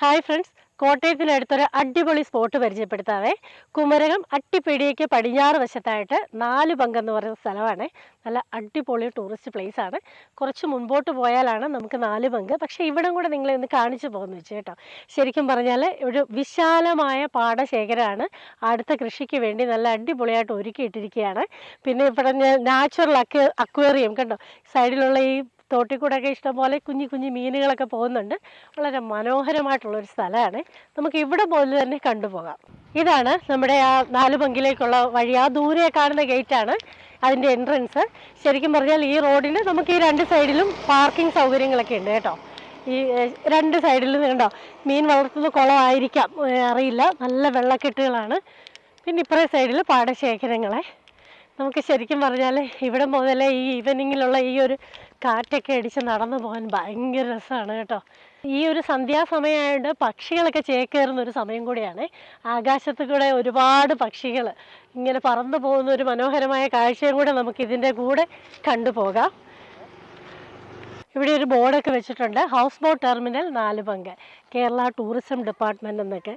Hi friends കോട്ടയത്തിനടുത്തൊരു അടിപൊളി spot പരിചയപ്പെടുത്താവേ. Kumarakom അട്ടിപ്പീടിയയ്ക്ക് പടിഞ്ഞാറ് വശത്തായിട്ട് നാല് പങ്കെന്ന് പറയുന്ന സ്ഥലമാണ്. നല്ല അടിപൊളി ടൂറിസ്റ്റ് പ്ലേസ് ആണ്. കുറച്ച് മുൻപോട്ട് പോയാലാണ് നമുക്ക് നാല് പങ്ക് പക്ഷേ ഇവിടം കൂടെ നിങ്ങളെ ഒന്ന് കാണിച്ചു പോകുന്നു വെച്ചു കേട്ടോ. ശരിക്കും പറഞ്ഞാൽ ഒരു വിശാലമായ പാടശേഖരമാണ് അടുത്ത കൃഷിക്ക് വേണ്ടി നല്ല അടിപൊളിയായിട്ട് ഒരുക്കിയിട്ടിരിക്കുകയാണ്. പിന്നെ ഇവിടെ നാച്ചുറൽ അക്വേറിയം കണ്ടോ? സൈഡിലുള്ള ഈ തോട്ടിൽ കൂടെയൊക്കെ ഇഷ്ടംപോലെ കുഞ്ഞു കുഞ്ഞു മീനുകളൊക്കെ പോകുന്നുണ്ട്. വളരെ മനോഹരമായിട്ടുള്ളൊരു സ്ഥലമാണ്. നമുക്ക് ഇവിടെ പോലെ തന്നെ കണ്ടുപോകാം. ഇതാണ് നമ്മുടെ ആ നാല് പങ്കിലേക്കുള്ള വഴി. ആ ദൂരെ കാണുന്ന ഗേറ്റാണ് അതിന്റെ എൻട്രൻസ്. ശരിക്കും പറഞ്ഞാൽ ഈ റോഡിന് നമുക്ക് ഈ രണ്ട് സൈഡിലും പാർക്കിംഗ് സൗകര്യങ്ങളൊക്കെ ഉണ്ട് കേട്ടോ. ഈ രണ്ട് സൈഡിലും കണ്ടോ? മീൻ വളർത്തുന്ന കുളമായിരിക്കാം. അറിയില്ല. നല്ല വെള്ളക്കെട്ടുകളാണ്. പിന്നെ ഇപ്പുറേ സൈഡിൽ പാടശേഖരങ്ങളെ. നമുക്ക് ശരിക്കും പറഞ്ഞാൽ ഇവിടെ മുതലേ ഈ ഈവനിങ്ങിലുള്ള ഈ ഒരു കാറ്റൊക്കെ അടിച്ച് നടന്നു പോകാൻ ഭയങ്കര രസമാണ് കേട്ടോ. ഈ ഒരു സന്ധ്യാസമയമായതുകൊണ്ട് പക്ഷികളൊക്കെ ചേക്കേറുന്ന ഒരു സമയം കൂടിയാണ്. ആകാശത്ത് കൂടെ ഒരുപാട് പക്ഷികൾ ഇങ്ങനെ പറന്നു പോകുന്ന ഒരു മനോഹരമായ കാഴ്ചയും കൂടെ നമുക്ക് ഇതിന്റെ കൂടെ കണ്ടുപോകാം ഇവിടെ ഒരു ബോർഡൊക്കെ വെച്ചിട്ടുണ്ട്. ഹൗസ് ബോട്ട് ടെർമിനൽ നാല് പങ്ക്. കേരള ടൂറിസം ഡിപ്പാർട്ട്മെന്റ് എന്നൊക്കെ.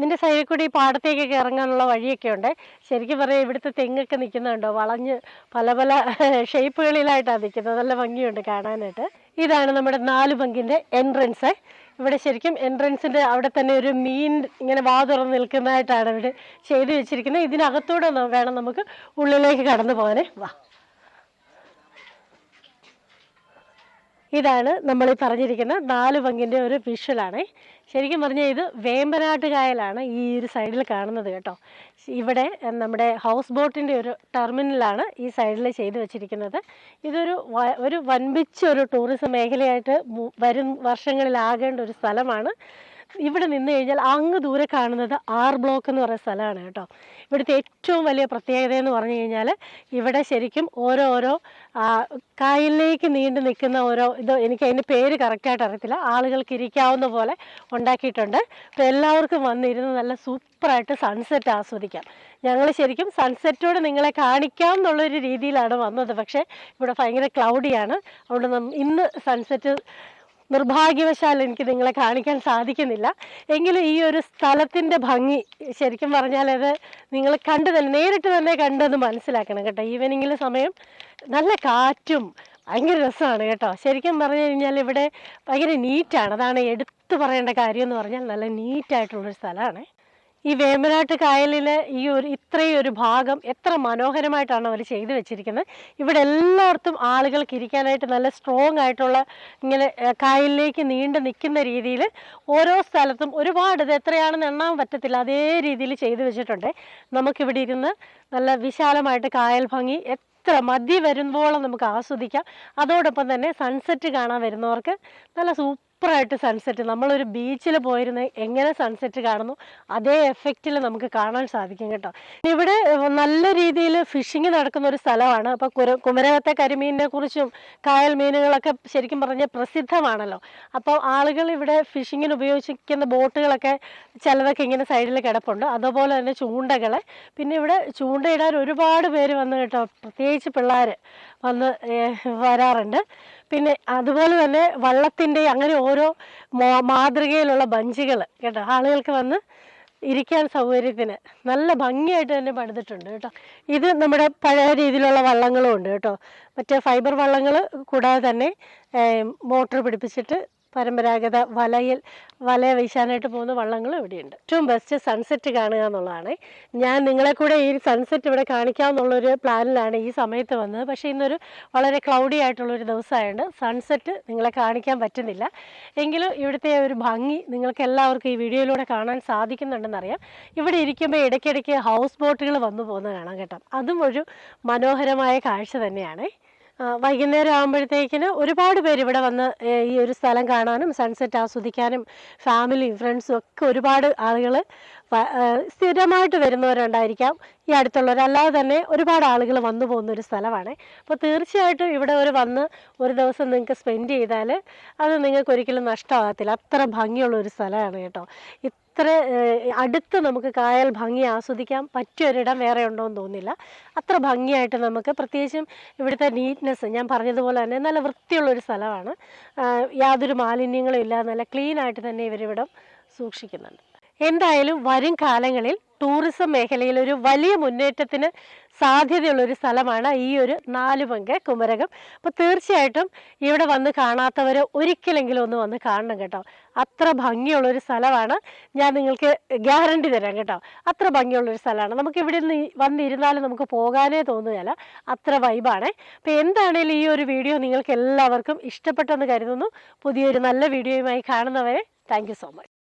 ഇതിന്റെ സൈഡിൽ കൂടി ഈ പാടത്തേക്കൊക്കെ ഇറങ്ങാനുള്ള വഴിയൊക്കെ ഉണ്ട്. ശരിക്കും പറയാം ഇവിടുത്തെ തെങ്ങൊക്കെ നിൽക്കുന്നുണ്ടോ വളഞ്ഞ് പല പല ഷേപ്പുകളിലായിട്ടാണ് നിൽക്കുന്നത് നല്ല ഭംഗിയുണ്ട് കാണാനായിട്ട്. ഇതാണ് നമ്മുടെ നാല് പങ്കിന്റെ എൻട്രൻസ് ഇവിടെ ശരിക്കും എൻട്രൻസിന്റെ അവിടെ തന്നെ ഒരു മീൻ ഇങ്ങനെ വാ തുറന്ന് നിൽക്കുന്നതായിട്ടാണ് ഇവിടെ ചെയ്തു വെച്ചിരിക്കുന്നത്. ഇതിനകത്തൂടെ വേണം നമുക്ക് ഉള്ളിലേക്ക് കടന്നു പോകാനേ. വാ. ഇതാണ് നമ്മൾ ഈ പറഞ്ഞിരിക്കുന്ന നാല് പങ്കിന്റെ ഒരു വിഷ്വലാണ്. ശരിക്കും പറഞ്ഞാൽ ഇത് വേമ്പനാട്ട് കായലാണ് ഈ ഒരു സൈഡിൽ കാണുന്നത് കേട്ടോ. ഇവിടെ നമ്മുടെ ഹൗസ് ബോട്ടിന്റെ ഒരു ടെർമിനലാണ് ഈ സൈഡിൽ ചെയ്തു വെച്ചിരിക്കുന്നത്. ഇതൊരു ഒരു വൻപിച്ച ഒരു ടൂറിസം മേഖലയായിട്ട് വരും വർഷങ്ങളിലാകേണ്ട ഒരു സ്ഥലമാണ്. ഇവിടെ നിന്ന് കഴിഞ്ഞാൽ അങ്ങ് ദൂരെ കാണുന്നത് ആർ ബ്ലോക്ക് എന്ന് പറയുന്ന സ്ഥലമാണ് കേട്ടോ. ഇവിടുത്തെ ഏറ്റവും വലിയ പ്രത്യേകത എന്ന് പറഞ്ഞു കഴിഞ്ഞാൽ ഇവിടെ ശരിക്കും ഓരോ ഓരോ കായലിലേക്ക് നീണ്ടു നിൽക്കുന്ന ഓരോ ഇത് എനിക്ക് അതിന്റെ പേര് കറക്റ്റായിട്ട് അറിയത്തില്ല. ആളുകൾക്ക് ഇരിക്കാവുന്ന പോലെ ഉണ്ടാക്കിയിട്ടുണ്ട്. അപ്പോൾ എല്ലാവർക്കും വന്നിരുന്ന് നല്ല സൂപ്പറായിട്ട് സൺസെറ്റ് ആസ്വദിക്കാം. ഞങ്ങൾ ശരിക്കും സൺസെറ്റോട് നിങ്ങളെ കാണിക്കാം എന്നുള്ളൊരു രീതിയിലാണ് വന്നത്. പക്ഷേ ഇവിടെ ഭയങ്കര ക്ലൗഡിയാണ് അതുകൊണ്ട് ഇന്ന് സൺസെറ്റ് നിർഭാഗ്യവശാൽ എനിക്ക് നിങ്ങളെ കാണിക്കാൻ സാധിക്കുന്നില്ല. എങ്കിലും ഈ ഒരു സ്ഥലത്തിന്റെ ഭംഗി ശരിക്കും പറഞ്ഞാൽ അത് നിങ്ങൾ കണ്ടു തന്നെ നേരിട്ട് തന്നെ കണ്ടത് മനസ്സിലാക്കണം കേട്ടോ. ഈവനിങ്ങിലെ സമയം നല്ല കാറ്റും ഭയങ്കര രസമാണ് കേട്ടോ. ശരിക്കും പറഞ്ഞു കഴിഞ്ഞാൽ ഇവിടെ ഭയങ്കര നീറ്റാണ് അതാണ് എടുത്തു പറയേണ്ട കാര്യം എന്ന് പറഞ്ഞാൽ നല്ല നീറ്റായിട്ടുള്ളൊരു സ്ഥലമാണ്. ഈ വേമ്പനാട്ട് കായലിലെ ഈ ഒരു ഇത്രയും ഒരു ഭാഗം എത്ര മനോഹരമായിട്ടാണ് അവർ ചെയ്തു വെച്ചിരിക്കുന്നത്. ഇവിടെ എല്ലായിടത്തും ആളുകൾക്ക് ഇരിക്കാനായിട്ട് നല്ല സ്ട്രോങ് ആയിട്ടുള്ള ഇങ്ങനെ കായലിലേക്ക് നീണ്ടു നിൽക്കുന്ന രീതിയിൽ ഓരോ സ്ഥലത്തും ഒരുപാട് ഇത് എത്രയാണെന്ന് എണ്ണാൻ പറ്റത്തില്ല. അതേ രീതിയിൽ ചെയ്തു വെച്ചിട്ടുണ്ട്. നമുക്കിവിടെ ഇരുന്ന് നല്ല വിശാലമായിട്ട് കായൽ ഭംഗി എത്ര മതി വരുമ്പോളം നമുക്ക് ആസ്വദിക്കാം. അതോടൊപ്പം തന്നെ സൺസെറ്റ് കാണാൻ വരുന്നവർക്ക് നല്ല സൂപ്പറായിട്ട് സൺസെറ്റ് നമ്മളൊരു ബീച്ചിൽ പോയിരുന്ന് എങ്ങനെ സൺസെറ്റ് കാണുന്നു അതേ എഫക്റ്റിൽ നമുക്ക് കാണാൻ സാധിക്കും കേട്ടോ. ഇവിടെ നല്ല രീതിയിൽ ഫിഷിങ് നടക്കുന്ന ഒരു സ്ഥലമാണ്. അപ്പോൾ കുര കുമരകത്തെ കരിമീനിനെ കുറിച്ചും കായൽ മീനുകളൊക്കെ ശരിക്കും പറഞ്ഞാൽ പ്രസിദ്ധമാണല്ലോ. അപ്പോൾ ആളുകൾ ഇവിടെ ഫിഷിങ്ങിന് ഉപയോഗിക്കുന്ന ബോട്ടുകളൊക്കെ ചിലതൊക്കെ ഇങ്ങനെ സൈഡിൽ കിടപ്പുണ്ട്. അതുപോലെ തന്നെ ചൂണ്ടകൾ പിന്നെ ഇവിടെ ചൂണ്ടയിടാൻ ഒരുപാട് പേര് വന്ന് കേട്ടോ പ്രത്യേകിച്ച് പിള്ളേർ വന്ന് വരാറുണ്ട്. പിന്നെ അതുപോലെ തന്നെ വള്ളത്തിന്റെ അങ്ങനെ ഓരോ മാതൃകയിലുള്ള ബഞ്ചുകൾ കേട്ടോ. ആളുകൾക്ക് വന്ന് ഇരിക്കാൻ സൗകര്യത്തിന് നല്ല ഭംഗിയായിട്ട് തന്നെ പണിതിട്ടുണ്ട് കേട്ടോ. ഇത് നമ്മുടെ പഴയ രീതിയിലുള്ള വള്ളങ്ങളും ഉണ്ട് കേട്ടോ. മറ്റേ ഫൈബർ വള്ളങ്ങൾ കൂടാതെ തന്നെ മോട്ടർ പിടിപ്പിച്ചിട്ട് പരമ്പരാഗത വലയിൽ വല വീശാനായിട്ട് പോകുന്ന വള്ളങ്ങളും ഇവിടെയുണ്ട്. ഏറ്റവും ബെസ്റ്റ് സൺസെറ്റ് കാണുക എന്നുള്ളതാണ്. ഞാൻ നിങ്ങളെ കൂടെ ഈ സൺസെറ്റ് ഇവിടെ കാണിക്കാമെന്നുള്ളൊരു പ്ലാനിലാണ് ഈ സമയത്ത് വന്നത്. പക്ഷേ ഇന്നൊരു വളരെ ക്ലൗഡി ആയിട്ടുള്ളൊരു ദിവസമായതുകൊണ്ട് സൺസെറ്റ് നിങ്ങളെ കാണിക്കാൻ പറ്റുന്നില്ല. എങ്കിലും ഇവിടുത്തെ ഒരു ഭംഗി നിങ്ങൾക്ക് എല്ലാവർക്കും ഈ വീഡിയോയിലൂടെ കാണാൻ സാധിക്കുന്നുണ്ടെന്നറിയാം. ഇവിടെ ഇരിക്കുമ്പോൾ ഇടയ്ക്കിടയ്ക്ക് ഹൗസ് ബോട്ടുകൾ വന്നു പോകുന്നത് കാണാം കേട്ടോ. അതും ഒരു മനോഹരമായ കാഴ്ച തന്നെയാണ്. വൈകുന്നേരം ആകുമ്പോഴത്തേക്കിന് ഒരുപാട് പേര് ഇവിടെ വന്ന് ഈ ഒരു സ്ഥലം കാണാനും സൺസെറ്റ് ആസ്വദിക്കാനും ഫാമിലിയും ഫ്രണ്ട്സും ഒക്കെ ഒരുപാട് ആളുകൾ സ്ഥിരമായിട്ട് വരുന്നവരുണ്ടായിരിക്കാം. ഈ അടുത്തുള്ളവരല്ലാതെ തന്നെ ഒരുപാട് ആളുകൾ വന്നു പോകുന്ന ഒരു സ്ഥലമാണ്. അപ്പോൾ തീർച്ചയായിട്ടും ഇവിടെ ഒരു വന്ന് ഒരു ദിവസം നിങ്ങൾക്ക് സ്പെൻഡ് ചെയ്താൽ അത് നിങ്ങൾക്ക് ഒരിക്കലും നഷ്ടമാകത്തില്ല. അത്ര ഭംഗിയുള്ള ഒരു സ്ഥലമാണ് കേട്ടോ. ഏഹ്, അടുത്ത് നമുക്ക് കായൽ ഭംഗി ആസ്വദിക്കാൻ പറ്റിയൊരിടം വേറെ ഉണ്ടോ എന്ന് തോന്നുന്നില്ല അത്ര ഭംഗിയായിട്ട് നമുക്ക് പ്രത്യേകിച്ചും ഇവിടുത്തെ നീറ്റ്നെസ് ഞാൻ പറഞ്ഞതുപോലെ തന്നെ നല്ല വൃത്തിയുള്ള ഒരു സ്ഥലമാണ് യാതൊരു മാലിന്യങ്ങളും ഇല്ല നല്ല ക്ലീൻ ആയിട്ട് തന്നെ ഇവരിവിടം സൂക്ഷിക്കുന്നുണ്ട്. എന്തായാലും വരും കാലങ്ങളിൽ ടൂറിസം മേഖലയിൽ ഒരു വലിയ മുന്നേറ്റത്തിന് സാധ്യതയുള്ള ഒരു സ്ഥലമാണ് ഈ ഒരു നാലുപങ്ക് കുമരകം. അപ്പോൾ തീർച്ചയായിട്ടും ഇവിടെ വന്ന് കാണാത്തവർ ഒരിക്കലെങ്കിലും ഒന്ന് വന്ന് കാണണം കേട്ടോ. അത്ര ഭംഗിയുള്ള ഒരു സ്ഥലമാണ്. ഞാൻ നിങ്ങൾക്ക് ഗ്യാരണ്ടി തരാം കേട്ടോ. അത്ര ഭംഗിയുള്ള ഒരു സ്ഥലമാണ്. നമുക്ക് ഇവിടെ നിന്ന് വന്നിരുന്നാലും നമുക്ക് പോകാനേ തോന്നുകയില്ല. അത്ര വൈബാണ് അപ്പോൾ എന്താണേലും ഈ ഒരു വീഡിയോ നിങ്ങൾക്ക് എല്ലാവർക്കും ഇഷ്ടപ്പെട്ടെന്ന് കരുതുന്നു. പുതിയൊരു നല്ല വീഡിയോയുമായി കാണുന്നവരെ താങ്ക് സോ മച്ച്